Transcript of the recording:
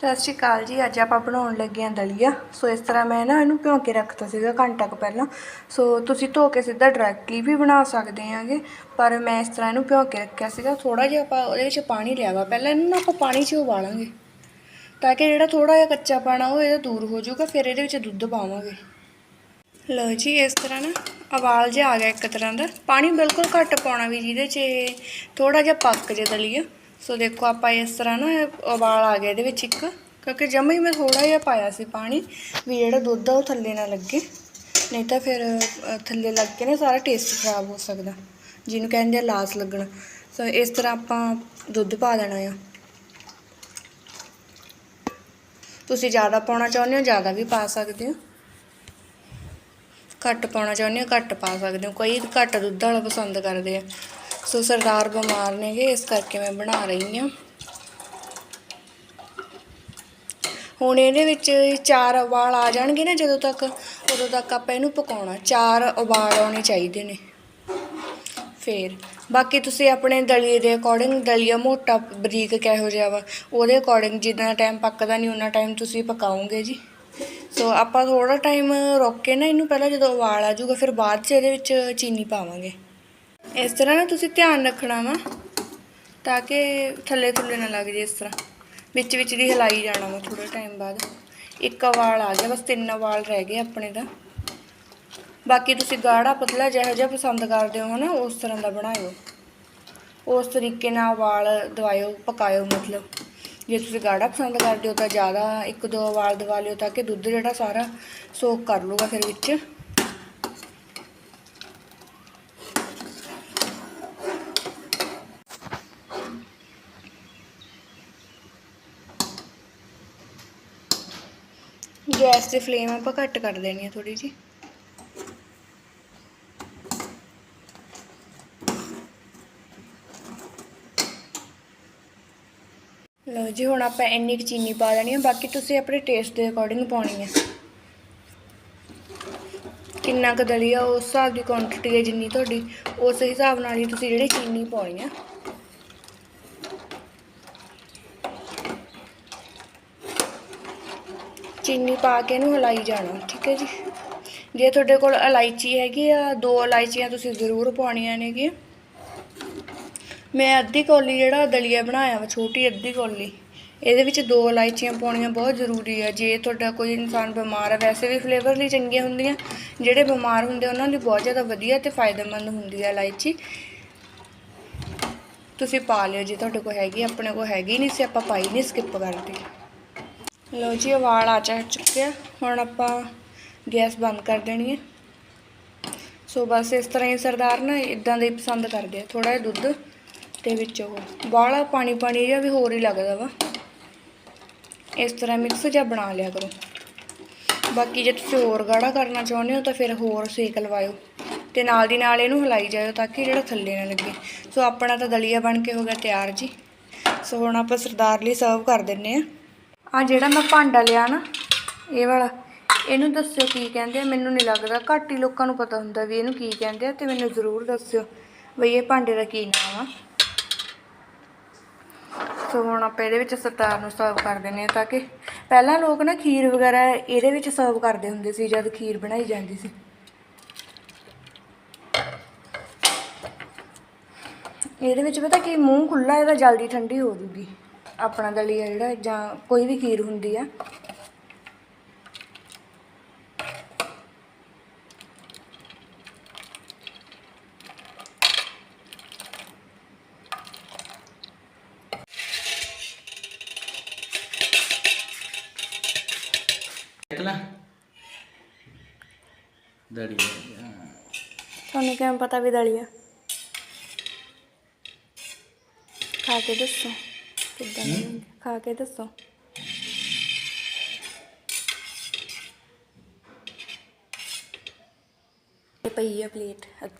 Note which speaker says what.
Speaker 1: ਸਤਿ ਸ਼੍ਰੀ ਅਕਾਲ ਜੀ, ਅੱਜ ਆਪਾਂ ਬਣਾਉਣ ਲੱਗੇ ਹਾਂ ਦਲੀਆ। ਸੋ ਇਸ ਤਰ੍ਹਾਂ ਮੈਂ ਨਾ ਇਹਨੂੰ ਭਿਉਂ ਕੇ ਰੱਖਤਾ ਸੀਗਾ ਘੰਟਾ ਕੁ ਪਹਿਲਾਂ। ਸੋ ਤੁਸੀਂ ਧੋ ਕੇ ਸਿੱਧਾ ਡਾਇਰੈਕਟਲੀ ਵੀ ਬਣਾ ਸਕਦੇ ਆਂਗੇ ਪਰ ਮੈਂ ਇਸ ਤਰ੍ਹਾਂ ਇਹਨੂੰ ਭਿਉਂ ਕੇ ਰੱਖਿਆ ਸੀਗਾ। ਥੋੜਾ ਜਿਹਾ ਆਪਾਂ ਉਹਦੇ ਵਿੱਚ ਪਾਣੀ ਲਿਆ ਵਾ। ਪਹਿਲਾਂ ਇਹਨੂੰ ਨਾ ਆਪਾਂ ਪਾਣੀ 'ਚ ਉਬਾਲਾਂਗੇ, ਤਾਂ ਕਿ ਜਿਹੜਾ ਥੋੜਾ ਜਿਹਾ ਕੱਚਾ ਪਾਣਾ ਉਹ ਇਹਦਾ ਦੂਰ ਹੋ ਜਾਊਗਾ, ਫਿਰ ਇਹਦੇ ਵਿੱਚ ਦੁੱਧ ਪਾਵਾਂਗੇ। ਲਓ ਜੀ, ਇਸ ਤਰ੍ਹਾਂ ਨਾ ਉਬਾਲ ਜਿਹਾ ਆ ਗਿਆ ਇੱਕ ਤਰ੍ਹਾਂ ਦਾ। ਪਾਣੀ ਬਿਲਕੁਲ ਘੱਟ ਪਾਉਣਾ ਵੀ ਜਿਹਦੇ 'ਚ ਥੋੜਾ ਜਿਹਾ ਪੱਕ ਜੇ ਦਲੀਆ। ਸੋ ਦੇਖੋ ਆਪਾਂ ਇਸ ਤਰ੍ਹਾਂ ਨਾ ਉਬਾਲ ਆ ਗਿਆ ਇਹਦੇ ਵਿੱਚ ਇੱਕ, ਕਿਉਂਕਿ ਜਮਾ ਹੀ ਮੈਂ ਥੋੜਾ ਜਿਹਾ ਪਾਇਆ ਸੀ ਪਾਣੀ, ਵੀ ਜਿਹੜਾ ਦੁੱਧ ਆ ਉਹ ਥੱਲੇ ਨਾ ਲੱਗੇ। ਨਹੀਂ ਤਾਂ ਫਿਰ ਥੱਲੇ ਲੱਗ ਕੇ ਨਾ ਸਾਰਾ ਟੇਸਟ ਖਰਾਬ ਹੋ ਸਕਦਾ, ਜਿਹਨੂੰ ਕਹਿੰਦੇ ਆ ਲਾਸ ਲੱਗਣਾ। ਸੋ ਇਸ ਤਰ੍ਹਾਂ ਆਪਾਂ ਦੁੱਧ ਪਾ ਦੇਣਾ ਆ। ਤੁਸੀਂ ਜ਼ਿਆਦਾ ਪਾਉਣਾ ਚਾਹੁੰਦੇ ਹੋ, ਜ਼ਿਆਦਾ ਵੀ ਪਾ ਸਕਦੇ ਹੋ। ਘੱਟ ਪਾਉਣਾ ਚਾਹੁੰਦੇ ਹੋ, ਘੱਟ ਪਾ ਸਕਦੇ ਹੋ। ਕੋਈ ਘੱਟ ਦੁੱਧ ਵਾਲਾ ਪਸੰਦ ਕਰਦੇ ਆ। ਸੋ ਸਰਦਾਰ ਬਿਮਾਰ ਨੇਗੇ, ਇਸ ਕਰਕੇ ਮੈਂ ਬਣਾ ਰਹੀ ਹਾਂ। ਹੁਣ ਇਹਦੇ ਵਿੱਚ ਚਾਰ ਉਬਾਲ ਆ ਜਾਣਗੇ ਨਾ ਜਦੋਂ ਤੱਕ, ਉਦੋਂ ਤੱਕ ਆਪਾਂ ਇਹਨੂੰ ਪਕਾਉਣਾ। ਚਾਰ ਉਬਾਲ ਆਉਣੇ ਚਾਹੀਦੇ ਨੇ। ਫੇਰ, ਬਾਕੀ ਤੁਸੀਂ ਆਪਣੇ ਦਲੀਏ ਦੇ ਅਕੋਰਡਿੰਗ ਦਲੀਆ ਮੋਟਾ ਬਰੀਕ ਕਿਹੋ ਜਿਹਾ ਵਾ, ਉਹਦੇ ਅਕੋਰਡਿੰਗ ਜਿੰਨਾ ਟਾਈਮ ਪੱਕਦਾ ਨਹੀਂ ਉਹਨਾਂ ਟਾਈਮ ਤੁਸੀਂ ਪਕਾਓਗੇ ਜੀ। ਸੋ ਆਪਾਂ ਥੋੜਾ ਟਾਈਮ ਰੋਕ ਕੇ ਨਾ ਇਹਨੂੰ ਪਹਿਲਾਂ ਜਦੋਂ ਉਬਾਲ ਆ ਜਾਊਗਾ, ਫਿਰ ਬਾਅਦ 'ਚ ਇਹਦੇ ਵਿੱਚ ਚੀਨੀ ਪਾਵਾਂਗੇ। ਇਸ ਤਰ੍ਹਾਂ ਨਾ ਤੁਸੀਂ ਧਿਆਨ ਰੱਖਣਾ ਵਾ, ਤਾਂ ਕਿ ਥੱਲੇ ਥੱਲੇ ਨਾ ਲੱਗ ਜੇ ਇਸ ਤਰ੍ਹਾਂ। ਵਿੱਚ ਵਿੱਚ ਦੀ ਹਿਲਾਈ ਜਾਣਾ ਵਾ ਥੋੜੇ ਟਾਈਮ ਬਾਅਦ। ਇੱਕ ਉਬਾਲ ਆ ਗਿਆ, ਬਸ ਤਿੰਨ ਵਾਲ ਰਹਿ ਗਏ ਆਪਣੇ ਦਾ ਬਾਕੀ ਤੁਸੀਂ ਗਾੜਾ ਪਤਲਾ ਜਿਹੋ ਜਿਹਾ ਪਸੰਦ ਕਰਦੇ ਹੋ ਨਾ, ਉਸ ਤਰ੍ਹਾਂ ਦਾ ਬਣਾਇਓ। ਉਸ ਤਰੀਕੇ ਨਾਲ ਵਾਲ ਦਵਾਇਓ, ਪਕਾਇਓ ਮਤਲਬ। ਜੇ ਤੁਸੀਂ ਗਾੜਾ ਪਸੰਦ ਕਰਦੇ ਹੋ ਤਾਂ ਜ਼ਿਆਦਾ ਇੱਕ ਦੋ ਉਬਾਲ ਦਵਾ ਲਿਓ, ਤਾਂ ਕਿ ਦੁੱਧ ਜਿਹੜਾ ਸਾਰਾ ਸੋਕ ਕਰ ਲੂਗਾ ਫਿਰ ਵਿੱਚ। ਗੈਸ ਦੀ ਫਲੇਮ ਆਪਾਂ ਘੱਟ ਕਰ ਦੇਣੀ ਹੈ ਥੋੜੀ ਜੀ ਲਓ ਜੀ, ਹੁਣ ਆਪਾਂ ਇੰਨੀ ਕੁ ਚੀਨੀ ਪਾ ਦੇਣੀ ਹੈ ਬਾਕੀ ਤੁਸੀਂ ਆਪਣੇ ਟੇਸਟ ਦੇ ਅਕੋਰਡਿੰਗ ਪਾਉਣੀ ਹੈ ਕਿੰਨਾ ਕੁ ਦਲੀਆ, ਉਸ ਹਿਸਾਬ ਦੀ ਕੁਆਂਟੀਟੀ ਹੈ ਜਿੰਨੀ ਤੁਹਾਡੀ, ਉਸ ਹਿਸਾਬ ਨਾਲ ਹੀ ਤੁਸੀਂ ਜਿਹੜੀ ਚੀਨੀ ਪਾਉਣੀ ਆ। ਚੀਨੀ ਪਾ ਕੇ ਇਹਨੂੰ ਹਿਲਾਈ ਜਾਣਾ, ਠੀਕ ਹੈ ਜੀ। ਜੇ ਤੁਹਾਡੇ ਕੋਲ ਇਲਾਇਚੀ ਹੈਗੀ ਆ, ਦੋ ਇਲਾਇਚੀਆਂ ਤੁਸੀਂ ਜ਼ਰੂਰ ਪਾਉਣੀਆਂ ਨੇਗੀਆਂ। ਮੈਂ ਅੱਧੀ ਕੌਲੀ ਜਿਹੜਾ ਦਲੀਆ ਬਣਾਇਆ ਵਾ, ਛੋਟੀ ਅੱਧੀ ਕੌਲੀ, ਇਹਦੇ ਵਿੱਚ ਦੋ ਇਲਾਇਚੀਆਂ ਪਾਉਣੀਆਂ ਬਹੁਤ ਜ਼ਰੂਰੀ ਆ। ਜੇ ਤੁਹਾਡਾ ਕੋਈ ਇਨਸਾਨ ਬਿਮਾਰ ਆ, ਵੈਸੇ ਵੀ ਫਲੇਵਰ ਲਈ ਚੰਗੀਆਂ ਹੁੰਦੀਆਂ, ਜਿਹੜੇ ਬਿਮਾਰ ਹੁੰਦੇ ਉਹਨਾਂ ਲਈ ਬਹੁਤ ਜ਼ਿਆਦਾ ਵਧੀਆ ਤੇ ਫਾਇਦੇਮੰਦ ਹੁੰਦੀ ਆ ਇਲਾਇਚੀ। ਤੁਸੀਂ ਪਾ ਲਿਓ ਜੇ ਤੁਹਾਡੇ ਕੋਲ ਹੈਗੀ, ਆਪਣੇ ਕੋਲ ਹੈਗੀ ਨਹੀਂ ਸੀ, ਆਪਾਂ ਪਾਈ ਨਹੀਂ ਸਕਿਪ ਕਰਤੀ ਲੋ ਜੀ ਉਬਾਲ ਆ ਚਾ ਚੁੱਕਿਆ ਹੁਣ ਆਪਾਂ ਗੈਸ ਬੰਦ ਕਰ ਦੇਣੀ ਹੈ। ਸੋ ਬਸ ਇਸ ਤਰ੍ਹਾਂ ਹੀ ਸਰਦਾਰ ਨਾ ਇਦਾਂ ਦੇ ਪਸੰਦ ਕਰਦੇ ਆ। ਥੋੜਾ ਜਿਹਾ ਦੁੱਧ ਤੇ ਵਿੱਚ ਉਹ। ਬਾਹਲਾ ਪਾਣੀ ਪਾਣੀ ਜਿਹਾ ਵੀ ਹੋਰ ਹੀ ਲੱਗਦਾ ਵਾ। ਇਸ ਤਰ੍ਹਾਂ ਮਿਕਸ ਜਿਹਾ ਬਣਾ ਲਿਆ ਕਰੋ। ਬਾਕੀ ਜੇ ਤੁਸੀਂ ਹੋਰ ਗਾੜਾ ਕਰਨਾ ਚਾਹੁੰਦੇ ਹੋ ਤਾਂ ਫਿਰ ਹੋਰ ਸੇਕ ਲਵਾਇਓ। ਤੇ ਨਾਲ ਦੀ ਨਾਲ ਇਹਨੂੰ ਹਿਲਾਈ ਜਾਇਓ ਤਾਂ ਕਿ ਜਿਹੜਾ ਥੱਲੇ ਨਾ ਲੱਗੇ। ਸੋ ਆਪਣਾ ਤਾਂ ਦਲੀਆ ਬਣ ਕੇ ਹੋ ਗਿਆ ਤਿਆਰ ਜੀ। ਸੋ ਹੁਣ ਆਪਾਂ ਸਰਦਾਰ ਲਈ ਸਰਵ ਕਰ ਦਿੰਨੇ ਆ ਆ ਜਿਹੜਾ ਮੈਂ ਭਾਂਡਾ ਲਿਆ ਨਾ, ਇਹ ਵਾਲਾ, ਇਹਨੂੰ ਦੱਸਿਓ ਕੀ ਕਹਿੰਦੇ ਆ, ਮੈਨੂੰ ਨਹੀਂ ਲੱਗਦਾ, ਘੱਟ ਹੀ ਲੋਕਾਂ ਨੂੰ ਪਤਾ ਹੁੰਦਾ ਵੀ ਇਹਨੂੰ ਕੀ ਕਹਿੰਦੇ ਆ, ਤੇ ਮੈਨੂੰ ਜ਼ਰੂਰ ਦੱਸਿਓ ਬਈ ਇਹ ਭਾਂਡੇ ਦਾ ਕੀ ਨਾਮ ਆ। ਸੋ ਹੁਣ ਆਪਾਂ ਇਹਦੇ ਵਿੱਚ ਸਰਦਾਰ ਨੂੰ ਸਰਵ ਕਰ ਦਿੰਦੇ ਆ ਤਾਂ ਕਿ ਪਹਿਲਾਂ ਲੋਕ ਨਾ ਖੀਰ ਵਗੈਰਾ ਇਹਦੇ ਵਿੱਚ ਸਰਵ ਕਰਦੇ ਹੁੰਦੇ ਸੀ ਜਦ ਖੀਰ ਬਣਾਈ ਜਾਂਦੀ ਸੀ। ਇਹਦੇ ਵਿੱਚ ਪਤਾ ਕੀ, ਮੂੰਹ ਖੁੱਲਾ ਇਹਦਾ ਜਲਦੀ ਠੰਡੀ ਹੋ ਜੂਗੀ। ਆਪਣਾ ਦਲੀਆ ਜਿਹੜਾ ਜਾਂ ਕੋਈ ਵੀ ਖੀਰ ਹੁੰਦੀ ਆ।
Speaker 2: ਨਿਕਲਾ। ਦੜੀ
Speaker 1: ਤੁਹਾਨੂੰ ਕਿਵੇਂ ਪਤਾ ਵੀ ਦਲੀਆ? ਖਾ ਕੇ ਦੱਸੋ। ਕਿੱਦਾਂ ਦੀ ਹੁੰਦੀ? ਖਾ ਕੇ ਦੱਸੋ ਇਹ ਪਈ ਆ ਪਲੇਟ